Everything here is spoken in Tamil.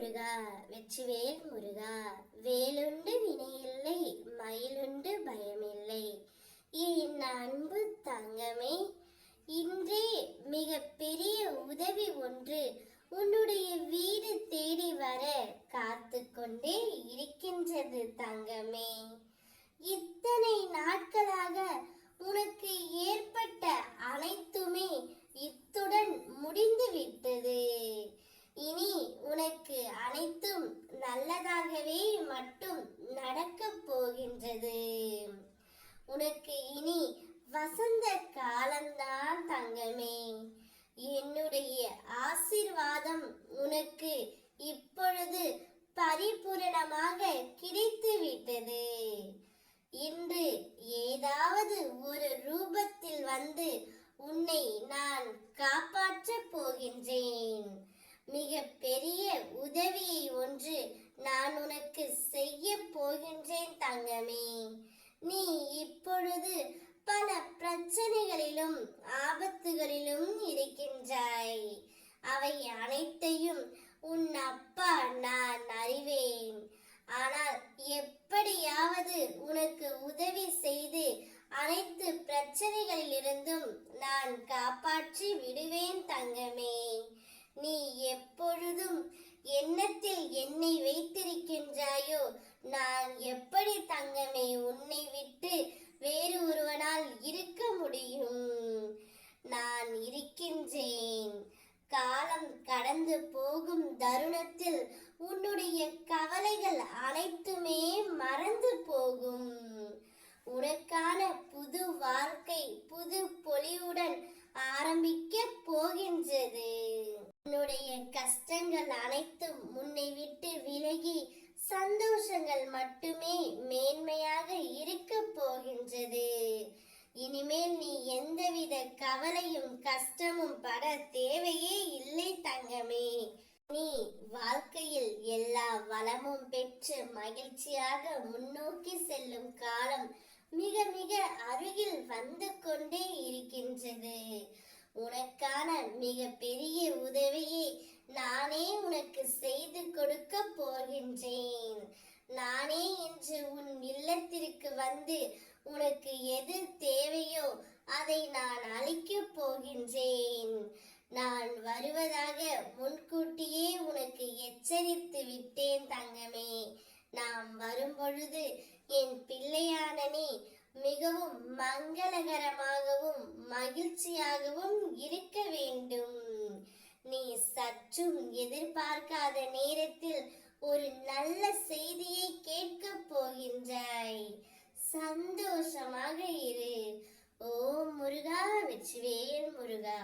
முருகா வெற்றிவேல் முருகா வேலுண்டு வினையில்லை மயிலுண்டு பயமில்லை. என் அன்பு தங்கமே இன்றே மிக பெரிய உதவி ஒன்று உன்னுடைய வீடு தேடி வர காத்து கொண்டே இருக்கின்றது தங்கமே. இத்தனை நாட்களாக உனக்கு ஏற்பட்ட அனைத்துமே இத்துடன் முடிந்து விட்டது இனி உனக்கு அனைத்தும் நல்லதாகவே மட்டும் நடக்கப் போகின்றது. உனக்கு இனி வசந்த காலம்தான் தங்கமே. என்னுடைய ஆசிர்வாதம் உனக்கு இப்பொழுது பரிபூரணமாக கிடைத்து விட்டது. இன்று ஏதாவது ஒரு ரூபத்தில் வந்து உன்னை நான் காப்பாற்றப் போகின்றேன். மிக பெரிய உதவியை ஒன்று நான் உனக்கு செய்ய போகின்றேன் தங்கமே. நீ இப்பொழுது பல பிரச்சனைகளிலும் ஆபத்துகளிலும் இருக்கின்றாய். அவை அனைத்தையும் உன் அப்பா நான் அறிவேன். ஆனால் எப்படியாவது உனக்கு உதவி செய்து அனைத்து பிரச்சனைகளிலிருந்தும் நான் காப்பாற்றி விடுவேன் தங்கமே. நீ எப்பொழுதும் எண்ணத்தில் என்னை வைத்திருக்கின்றாயோ நான் எப்படி தங்கமே உன்னை விட்டு வேறு ஒருவனால் இருக்க முடியும்? நான் இருக்கின்றேன். காலம் கடந்து போகும் தருணத்தில் உன்னுடைய கவலைகள் அனைத்துமே மறந்து போகும். உனக்கான புது வாழ்க்கை புது பொலிவுடன் ஆரம்பிக்க போகின்றது. உன்னுடைய கஷ்டங்கள் அனைத்தும் உன்னை விட்டு விலகி சந்தோஷங்கள் மட்டுமே மேன்மையாக இருக்க போகின்றது. இனிமேல் நீ எந்தவித கவலையும் கஷ்டமும் பட தேவையே இல்லை தங்கமே. நீ வாழ்க்கையில் எல்லா வளமும் பெற்று மகிழ்ச்சியாக முன்னோக்கி செல்லும் காலம் மிக மிக அருகில் வந்து கொண்டே இருக்கின்றது. உனக்கான மிக பெரிய உதவியை நானே உனக்கு செய்து கொடுக்க போகின்றேன். நானே இன்று உன் இல்லத்திற்கு வந்து உனக்கு எது தேவையோ அதை நான் அளிக்கப் போகின்றேன். நான் வருவதாக முன்கூட்டியே உனக்கு எச்சரித்து விட்டேன் தங்கமே. நாம் வரும்பொழுது என் பிள்ளையான நீ மிகவும் மங்களகரமாக மகிழ்ச்சியாகவும் இருக்க வேண்டும். நீ சற்றும் எதிர்பார்க்காத நேரத்தில் ஒரு நல்ல செய்தியை கேட்கப் போகின்றாய். சந்தோஷமாக இரு. ஓ முருகா வெற்றிவேல் முருகா.